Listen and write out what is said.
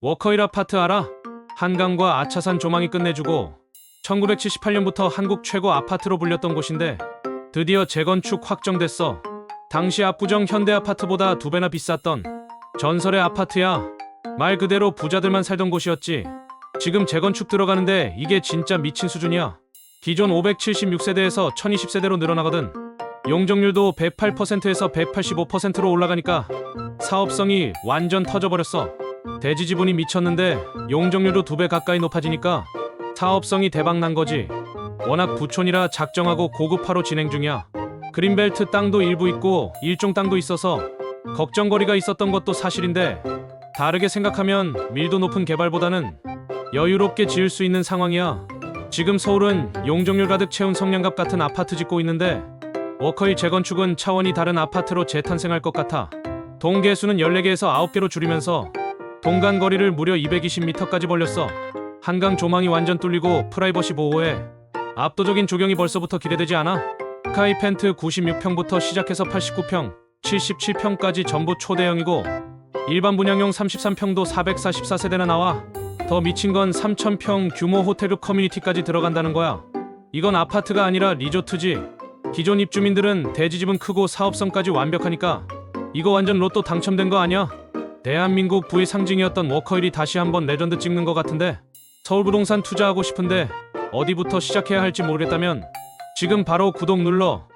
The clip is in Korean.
워커힐 아파트 알아? 한강과 아차산 조망이 끝내주고 1978년부터 한국 최고 아파트로 불렸던 곳인데 드디어 재건축 확정됐어. 당시 압구정 현대 아파트보다 두 배나 비쌌던 전설의 아파트야. 말 그대로 부자들만 살던 곳이었지. 지금 재건축 들어가는데 이게 진짜 미친 수준이야. 기존 576세대에서 1020세대로 늘어나거든. 용적률도 108%에서 185%로 올라가니까 사업성이 완전 터져버렸어. 대지 지분이 미쳤는데 용적률도 두 배 가까이 높아지니까 사업성이 대박 난 거지. 워낙 부촌이라 작정하고 고급화로 진행 중이야. 그린벨트 땅도 일부 있고 일종 땅도 있어서 걱정거리가 있었던 것도 사실인데 다르게 생각하면 밀도 높은 개발보다는 여유롭게 지을 수 있는 상황이야. 지금 서울은 용적률 가득 채운 성냥갑 같은 아파트 짓고 있는데 워커힐 재건축은 차원이 다른 아파트로 재탄생할 것 같아. 동 개수는 14개에서 9개로 줄이면서 동간 거리를 무려 220m까지 벌렸어. 한강 조망이 완전 뚫리고 프라이버시 보호에 압도적인 조경이 벌써부터 기대되지 않아? 스카이 펜트 96평부터 시작해서 89평, 77평까지 전부 초대형이고 일반 분양용 33평도 444세대나 나와. 더 미친 건 3,000평 규모 호텔급 커뮤니티까지 들어간다는 거야. 이건 아파트가 아니라 리조트지. 기존 입주민들은 대지집은 크고 사업성까지 완벽하니까 이거 완전 로또 당첨된 거 아니야? 대한민국 부의 상징이었던 워커힐이 다시 한번 레전드 찍는 것 같은데 서울부동산 투자하고 싶은데 어디부터 시작해야 할지 모르겠다면 지금 바로 구독 눌러